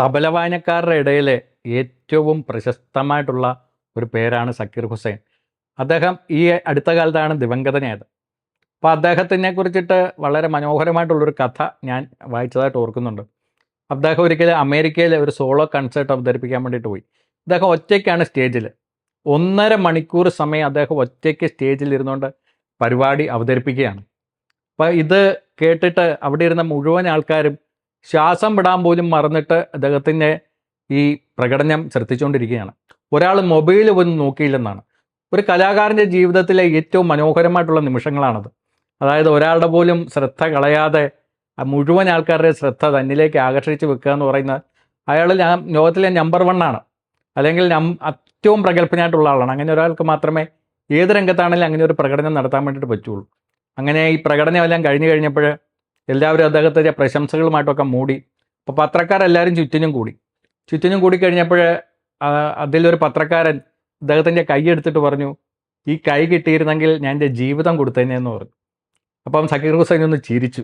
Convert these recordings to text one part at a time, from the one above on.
തബല വായനക്കാരുടെ ഇടയിൽ ഏറ്റവും പ്രശസ്തമായിട്ടുള്ള ഒരു പേരാണ് സക്കീർ ഹുസൈൻ. അദ്ദേഹം ഈ അടുത്ത കാലത്താണ് ദിവംഗതനായത് അപ്പോൾ അദ്ദേഹത്തിനെ കുറിച്ചിട്ട് വളരെ മനോഹരമായിട്ടുള്ളൊരു കഥ ഞാൻ വായിച്ചതായിട്ട് ഓർക്കുന്നുണ്ട്. അദ്ദേഹം ഒരിക്കലും അമേരിക്കയിൽ ഒരു സോളോ കൺസേർട്ട് അവതരിപ്പിക്കാൻ വേണ്ടിയിട്ട് പോയി. അദ്ദേഹം ഒറ്റയ്ക്കാണ് സ്റ്റേജിൽ ഒന്നര മണിക്കൂർ സമയം അദ്ദേഹം ഒറ്റയ്ക്ക് സ്റ്റേജിൽ ഇരുന്നുകൊണ്ട് പരിപാടി അവതരിപ്പിക്കുകയാണ്. അപ്പോൾ ഇത് കേട്ടിട്ട് അവിടെ ഇരുന്ന മുഴുവൻ ആൾക്കാരും ശ്വാസം വിടാൻ പോലും മറന്നിട്ട് അദ്ദേഹത്തിന്റെ ഈ പ്രകടനം ശ്രദ്ധിച്ചുകൊണ്ടിരിക്കുകയാണ്. ഒരാൾ മൊബൈൽ പോലും നോക്കിയില്ലെന്നാണ്. ഒരു കലാകാരന്റെ ജീവിതത്തിലെ ഏറ്റവും മനോഹരമായിട്ടുള്ള നിമിഷങ്ങളാണത്. അതായത് ഒരാളുടെ പോലും ശ്രദ്ധ കളയാതെ മുഴുവൻ ആൾക്കാരുടെ ശ്രദ്ധ തന്നിലേക്ക് ആകർഷിച്ച് വെക്കുക എന്ന് പറയുന്നത് അയാൾ ലോകത്തിലെ നമ്പർ വൺ ആണ്. അല്ലെങ്കിൽ ഏറ്റവും പ്രഗത്ഭനായിട്ടുള്ള ആളാണ്. അങ്ങനെ ഒരാൾക്ക് മാത്രമേ ഏത് രംഗത്താണെങ്കിലും അങ്ങനെ ഒരു പ്രകടനം നടത്താൻ വേണ്ടിയിട്ട് പറ്റുള്ളൂ. അങ്ങനെ ഈ പ്രകടനമെല്ലാം കഴിഞ്ഞു കഴിഞ്ഞപ്പോൾ എല്ലാവരും അദ്ദേഹത്തെ പ്രശംസകളുമായിട്ടൊക്കെ മൂടി. അപ്പോൾ പത്രക്കാരെല്ലാവരും ചുറ്റിനും കൂടി. ചുറ്റിനും കൂടി കഴിഞ്ഞപ്പോൾ അതിലൊരു പത്രക്കാരൻ അദ്ദേഹത്തിന്റെ കൈ എടുത്തിട്ട് പറഞ്ഞു ഈ കൈ കിട്ടിയിരുന്നെങ്കിൽ ഞാൻ എന്റെ ജീവിതം കൊടുത്തേനെന്ന് പറഞ്ഞു. അപ്പം സക്കീർ ഹുസൈൻ ഒന്ന് ചിരിച്ചു.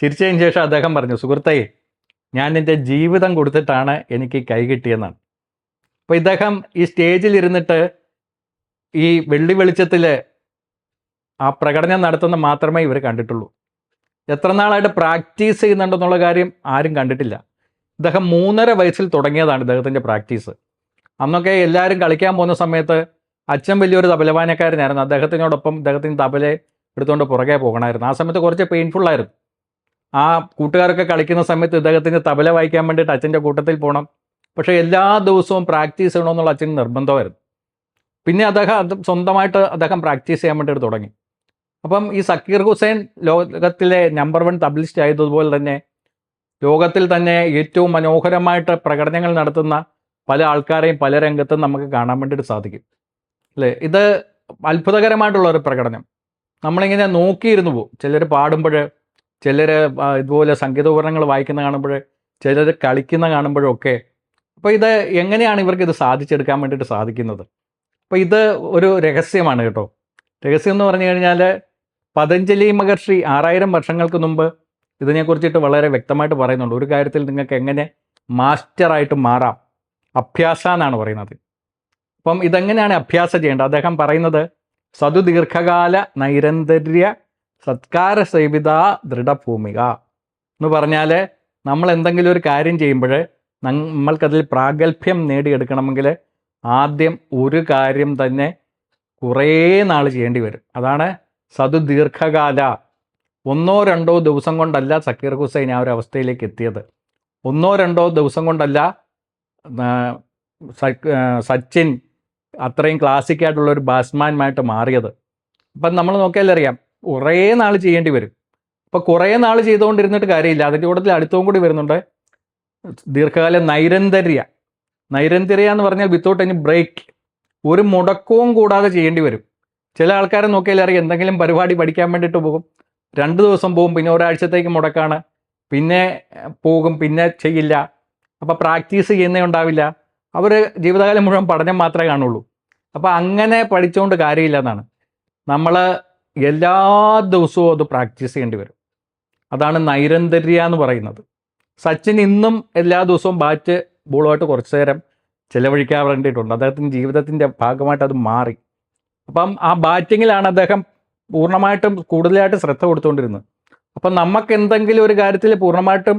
ചിരിച്ചതിന് ശേഷം അദ്ദേഹം പറഞ്ഞു സുഹൃത്തേ ഞാൻ എന്റെ ജീവിതം കൊടുത്തിട്ടാണ് എനിക്ക് കൈ കിട്ടിയെന്നാണ്. അപ്പോൾ ഇദ്ദേഹം ഈ സ്റ്റേജിൽ ഇരുന്നിട്ട് ഈ വെള്ളി വെളിച്ചത്തിൽ ആ പ്രകടനം നടത്തുന്ന മാത്രമേ ഇവർ കണ്ടിട്ടുള്ളൂ. എത്ര നാളായിട്ട് പ്രാക്ടീസ് ചെയ്യുന്നുണ്ടെന്നുള്ള കാര്യം ആരും കണ്ടിട്ടില്ല. ഇദ്ദേഹം മൂന്നര വയസ്സിൽ തുടങ്ങിയതാണ് ഇദ്ദേഹത്തിന്റെ പ്രാക്ടീസ്. അന്നൊക്കെ എല്ലാവരും കളിക്കാൻ പോകുന്ന സമയത്ത് അച്ഛൻ വലിയൊരു തബലവാനക്കാരനായിരുന്നു. അദ്ദേഹത്തിനോടൊപ്പം അദ്ദേഹത്തിന് തബല എടുത്തുകൊണ്ട് പുറകെ പോകണമായിരുന്നു. ആ സമയത്ത് കുറച്ച് പെയിൻഫുൾ ആയിരുന്നു. ആ കൂട്ടുകാരൊക്കെ കളിക്കുന്ന സമയത്ത് ഇദ്ദേഹത്തിന് തബല വായിക്കാൻ വേണ്ടിയിട്ട് അച്ഛന്റെ കൂട്ടത്തിൽ പോകണം. പക്ഷേ എല്ലാ ദിവസവും പ്രാക്ടീസ് ചെയ്യണമെന്നുള്ള അച്ഛന് നിർബന്ധമായിരുന്നു. പിന്നെ അദ്ദേഹം സ്വന്തമായിട്ട് അദ്ദേഹം പ്രാക്ടീസ് ചെയ്യാൻ വേണ്ടിയിട്ട് തുടങ്ങി. അപ്പം ഈ സക്കീർ ഹുസൈൻ ലോകത്തിലെ നമ്പർ വൺ തബ്ലിസ്റ്റ് ആയതുപോലെ തന്നെ ലോകത്തിൽ തന്നെ ഏറ്റവും മനോഹരമായിട്ട് പ്രകടനങ്ങൾ നടത്തുന്ന പല ആൾക്കാരെയും പല രംഗത്തും നമുക്ക് കാണാൻ വേണ്ടിയിട്ട് സാധിക്കും. അല്ലേ? ഇത് അത്ഭുതകരമായിട്ടുള്ള ഒരു പ്രകടനം. നമ്മളിങ്ങനെ നോക്കിയിരുന്നു പോകും ചിലർ പാടുമ്പോൾ ചിലർ ഇതുപോലെ സംഗീതോപകരണങ്ങൾ വായിക്കുന്ന കാണുമ്പോൾ ചിലർ കളിക്കുന്ന കാണുമ്പോഴൊക്കെ അപ്പോൾ ഇത് എങ്ങനെയാണ് ഇവർക്ക് ഇത് സാധിച്ചെടുക്കാൻ വേണ്ടിയിട്ട് സാധിക്കുന്നത്? അപ്പോൾ ഇത് ഒരു രഹസ്യമാണ് കേട്ടോ. രഹസ്യം എന്ന് പറഞ്ഞു കഴിഞ്ഞാൽ പതഞ്ജലി മഹർഷി ആറായിരം വർഷങ്ങൾക്ക് മുമ്പ് ഇതിനെക്കുറിച്ചിട്ട് വളരെ വ്യക്തമായിട്ട് പറയുന്നുണ്ട്. ഒരു കാര്യത്തിൽ നിങ്ങൾക്ക് എങ്ങനെ മാസ്റ്ററായിട്ട് മാറാം? അഭ്യാസ എന്നാണ് പറയുന്നത്. അപ്പം ഇതെങ്ങനെയാണ് അഭ്യാസം ചെയ്യേണ്ടത്? അദ്ദേഹം പറയുന്നത് സതു ദീർഘകാല നൈരന്തര്യ സത്കാര സേവിത ദൃഢഭൂമിക. എന്ന് പറഞ്ഞാൽ നമ്മൾ എന്തെങ്കിലും ഒരു കാര്യം ചെയ്യുമ്പോൾ നമ്മൾക്കതിൽ പ്രാഗൽഭ്യം നേടിയെടുക്കണമെങ്കിൽ ആദ്യം ഒരു കാര്യം തന്നെ കുറേ നാൾ ചെയ്യേണ്ടി വരും. അതാണ് സതു ദീർഘകാല ഒന്നോ രണ്ടോ ദിവസം കൊണ്ടല്ല സക്കീർ ഹുസൈൻ ആ ഒരു അവസ്ഥയിലേക്ക് എത്തിയത്. ഒന്നോ രണ്ടോ ദിവസം കൊണ്ടല്ല സച്ചിൻ അത്രയും ക്ലാസിക് ആയിട്ടുള്ള ഒരു ബാറ്റ്സ്മാനുമായിട്ട് മാറിയത്. അപ്പം നമ്മൾ നോക്കിയാൽ അറിയാം കുറേ നാൾ ചെയ്യേണ്ടി വരും. അപ്പോൾ കുറേ നാൾ ചെയ്തുകൊണ്ടിരുന്നിട്ട് കാര്യമില്ല. അതിന്റെ കൂട്ടത്തിൽ അടുത്തവും കൂടി വരുന്നുണ്ട്. ദീർഘകാല നൈരന്തര്യ. നൈരന്തര്യ എന്ന് പറഞ്ഞാൽ വിത്തൗട്ട് എനി ബ്രേക്ക് ഒരു മുടക്കവും കൂടാതെ ചെയ്യേണ്ടി വരും. ചില ആൾക്കാരെ നോക്കിയാൽ അറിയാം എന്തെങ്കിലും പരിപാടി പഠിക്കാൻ വേണ്ടിയിട്ട് പോകും. രണ്ട് ദിവസം പോകും പിന്നെ ഒരാഴ്ചത്തേക്ക് മുടക്കാണ്. പിന്നെ പോകും പിന്നെ ചെയ്യില്ല. അപ്പോൾ പ്രാക്ടീസ് ചെയ്യുന്നേ ഉണ്ടാവില്ല. അവർ ജീവിതകാലം മുഴുവൻ പഠനം മാത്രമേ കാണുള്ളൂ. അപ്പോൾ അങ്ങനെ പഠിച്ചുകൊണ്ട് കാര്യമില്ല എന്നാണ്. നമ്മൾ എല്ലാ ദിവസവും അത് പ്രാക്ടീസ് ചെയ്യേണ്ടി വരും. അതാണ് നൈരന്തര്യ എന്ന് പറയുന്നത്. സച്ചിൻ ഇന്നും എല്ലാ ദിവസവും ബാറ്റ് ബോളുമായിട്ട് കുറച്ചു നേരം ചിലവഴിക്കാൻ വേണ്ടിയിട്ടുണ്ട്. അദ്ദേഹത്തിന്റെ ജീവിതത്തിന്റെ ഭാഗമായിട്ട് അത് മാറി. അപ്പം ആ ബാറ്റിങ്ങിലാണ് അദ്ദേഹം പൂർണമായിട്ടും കൂടുതലായിട്ട് ശ്രദ്ധ കൊടുത്തുകൊണ്ടിരുന്നത്. അപ്പം നമുക്ക് എന്തെങ്കിലും ഒരു കാര്യത്തിൽ പൂർണമായിട്ടും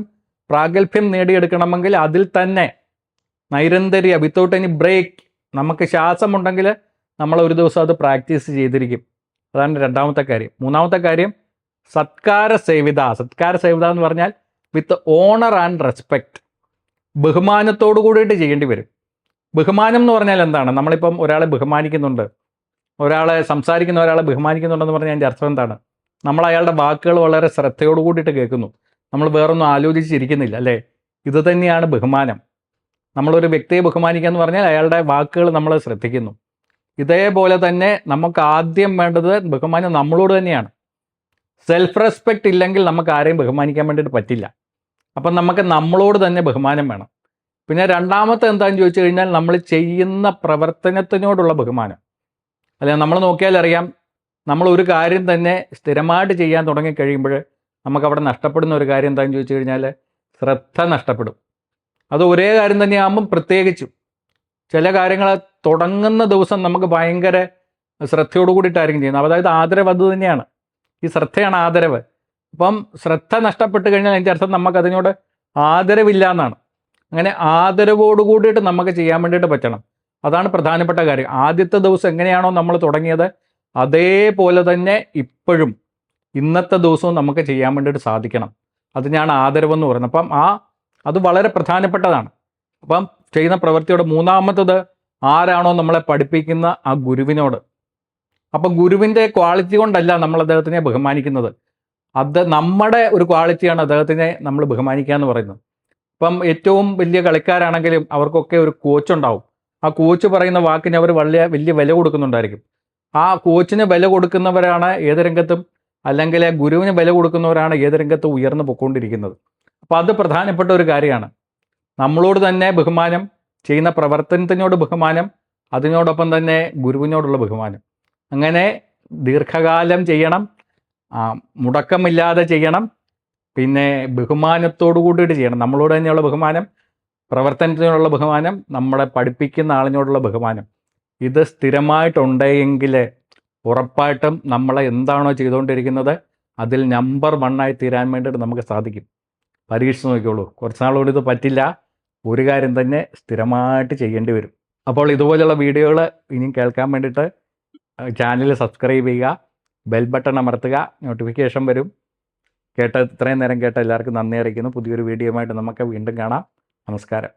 പ്രാഗൽഭ്യം നേടിയെടുക്കണമെങ്കിൽ അതിൽ തന്നെ നൈരന്തര്യ വിത്തൗട്ട് എനി ബ്രേക്ക് നമുക്ക് ശ്വാസമുണ്ടെങ്കിൽ നമ്മൾ ഒരു ദിവസം അത് പ്രാക്ടീസ് ചെയ്തിരിക്കും. അതാണ് രണ്ടാമത്തെ കാര്യം. മൂന്നാമത്തെ കാര്യം സത്കാര സേവിത. സത്കാര സേവിത എന്ന് പറഞ്ഞാൽ വിത്ത് ഓണർ ആൻഡ് റെസ്പെക്റ്റ് ബഹുമാനത്തോടു കൂടിയിട്ട് ചെയ്യേണ്ടി വരും. ബഹുമാനം എന്ന് പറഞ്ഞാൽ എന്താണ്? നമ്മളിപ്പം ഒരാളെ ബഹുമാനിക്കുന്നുണ്ട്. ഒരാളെ സംസാരിക്കുന്ന ഒരാളെ ബഹുമാനിക്കുന്നുണ്ടെന്ന് പറഞ്ഞാൽ അതിന്റെ അർത്ഥം എന്താണ്? നമ്മൾ അയാളുടെ വാക്കുകൾ വളരെ ശ്രദ്ധയോട് കൂടിയിട്ട് കേൾക്കുന്നു. നമ്മൾ വേറൊന്നും ആലോചിച്ചിരിക്കുന്നില്ല അല്ലേ? ഇത് തന്നെയാണ് ബഹുമാനം. നമ്മളൊരു വ്യക്തിയെ ബഹുമാനിക്കുക എന്ന് പറഞ്ഞാൽ അയാളുടെ വാക്കുകൾ നമ്മൾ ശ്രദ്ധിക്കുന്നു. ഇതേപോലെ തന്നെ നമുക്ക് ആദ്യം വേണ്ടത് ബഹുമാനം നമ്മളോട് തന്നെയാണ്. സെൽഫ് റെസ്പെക്റ്റ് ഇല്ലെങ്കിൽ നമുക്ക് ആരെയും ബഹുമാനിക്കാൻ വേണ്ടിയിട്ട് പറ്റില്ല. അപ്പം നമുക്ക് നമ്മളോട് തന്നെ ബഹുമാനം വേണം. പിന്നെ രണ്ടാമത്തെ എന്താണെന്ന് ചോദിച്ചു കഴിഞ്ഞാൽ നമ്മൾ ചെയ്യുന്ന പ്രവർത്തനത്തിനോടുള്ള ബഹുമാനം. അല്ലെ? നമ്മൾ നോക്കിയാൽ അറിയാം നമ്മൾ ഒരു കാര്യം തന്നെ സ്ഥിരമായിട്ട് ചെയ്യാൻ തുടങ്ങിക്കഴിയുമ്പോൾ നമുക്കവിടെ നഷ്ടപ്പെടുന്ന ഒരു കാര്യം എന്താണെന്ന് ചോദിച്ചു കഴിഞ്ഞാൽ ശ്രദ്ധ നഷ്ടപ്പെടും. അത് ഒരേ കാര്യം തന്നെയാകുമ്പം പ്രത്യേകിച്ചും ചില കാര്യങ്ങൾ തുടങ്ങുന്ന ദിവസം നമുക്ക് ഭയങ്കര ശ്രദ്ധയോട് കൂടിയിട്ടായിരിക്കും ചെയ്യുന്നത്. അതായത് ആദരവ് അത് തന്നെയാണ്. ഈ ശ്രദ്ധയാണ് ആദരവ്. അപ്പം ശ്രദ്ധ നഷ്ടപ്പെട്ട് കഴിഞ്ഞാൽ അതിന്റെ അർത്ഥം നമുക്ക് അതിനോട് ആദരവില്ല എന്നാണ്. അങ്ങനെ ആദരവോട് കൂടിയിട്ട് നമുക്ക് ചെയ്യാൻ വേണ്ടിയിട്ട് പറ്റണം. അതാണ് പ്രധാനപ്പെട്ട കാര്യം. ആദ്യത്തെ ദിവസം എങ്ങനെയാണോ നമ്മൾ തുടങ്ങിയത് അതേപോലെ തന്നെ ഇപ്പോഴും ഇന്നത്തെ ദിവസവും നമുക്ക് ചെയ്യാൻ വേണ്ടിയിട്ട് സാധിക്കണം. അത് ഞാൻ ആദരവെന്ന് പറയുന്നത് അപ്പം ആ അത് വളരെ പ്രധാനപ്പെട്ടതാണ്. അപ്പം ചെയ്യുന്ന പ്രവൃത്തിയുടെ മൂന്നാമത്തത് ആരാണോ നമ്മളെ പഠിപ്പിക്കുന്ന ആ ഗുരുവിനോട്. അപ്പം ഗുരുവിന്റെ ക്വാളിറ്റി കൊണ്ടല്ല നമ്മൾ അദ്ദേഹത്തിനെ ബഹുമാനിക്കുന്നത്. അത് നമ്മുടെ ഒരു ക്വാളിറ്റിയാണ് അദ്ദേഹത്തിനെ നമ്മൾ ബഹുമാനിക്കുക എന്ന് പറയുന്നത്. ഇപ്പം ഏറ്റവും വലിയ കളിക്കാരാണെങ്കിലും അവർക്കൊക്കെ ഒരു കോച്ച് ഉണ്ടാവും ആ കോച്ച് പറയുന്ന വാക്കിന് അവർ വലിയ വലിയ വില കൊടുക്കുന്നുണ്ടായിരിക്കും. ആ കോച്ചിന് വില കൊടുക്കുന്നവരാണ് ഏത് രംഗത്തും അല്ലെങ്കിൽ ഗുരുവിന് വില കൊടുക്കുന്നവരാണ് ഏത് രംഗത്തും ഉയർന്നു പൊയ്ക്കൊണ്ടിരിക്കുന്നത് അപ്പോൾ അത് പ്രധാനപ്പെട്ട ഒരു കാര്യമാണ്. നമ്മളോട് തന്നെ ബഹുമാനം ചെയ്യുന്ന പ്രവർത്തനത്തിനോട് ബഹുമാനം അതിനോടൊപ്പം തന്നെ ഗുരുവിനോടുള്ള ബഹുമാനം. അങ്ങനെ ദീർഘകാലം ചെയ്യണം മുടക്കമില്ലാതെ ചെയ്യണം പിന്നെ ബഹുമാനത്തോടു കൂടിയിട്ട് ചെയ്യണം. നമ്മളോട് തന്നെയുള്ള ബഹുമാനം പ്രവർത്തനത്തിനോടുള്ള ബഹുമാനം നമ്മളെ പഠിപ്പിക്കുന്ന ആളിനോടുള്ള ബഹുമാനം. ഇത് സ്ഥിരമായിട്ടുണ്ടെങ്കിൽ ഉറപ്പായിട്ടും നമ്മളെ എന്താണോ ചെയ്തുകൊണ്ടിരിക്കുന്നത് അതിൽ നമ്പർ വണ്ണായി തീരാൻ വേണ്ടിയിട്ട് നമുക്ക് സാധിക്കും. പരീക്ഷിച്ച് നോക്കിയുള്ളൂ കുറച്ച് നാളുകൊണ്ട് ഇത് പറ്റില്ല. ഒരു കാര്യം തന്നെ സ്ഥിരമായിട്ട് ചെയ്യേണ്ടി വരും. അപ്പോൾ ഇതുപോലെയുള്ള വീഡിയോകൾ ഇനിയും കേൾക്കാൻ വേണ്ടിയിട്ട് ചാനൽ സബ്സ്ക്രൈബ് ചെയ്യുക ബെൽ ബട്ടൺ അമർത്തുക നോട്ടിഫിക്കേഷൻ വരും. കേട്ട ഇത്രയും നേരം കേട്ട എല്ലാവർക്കും നന്ദി അറിയിക്കുന്നു. പുതിയൊരു വീഡിയോ ആയിട്ട് നമുക്ക് വീണ്ടും കാണാം. നമസ്കാരം.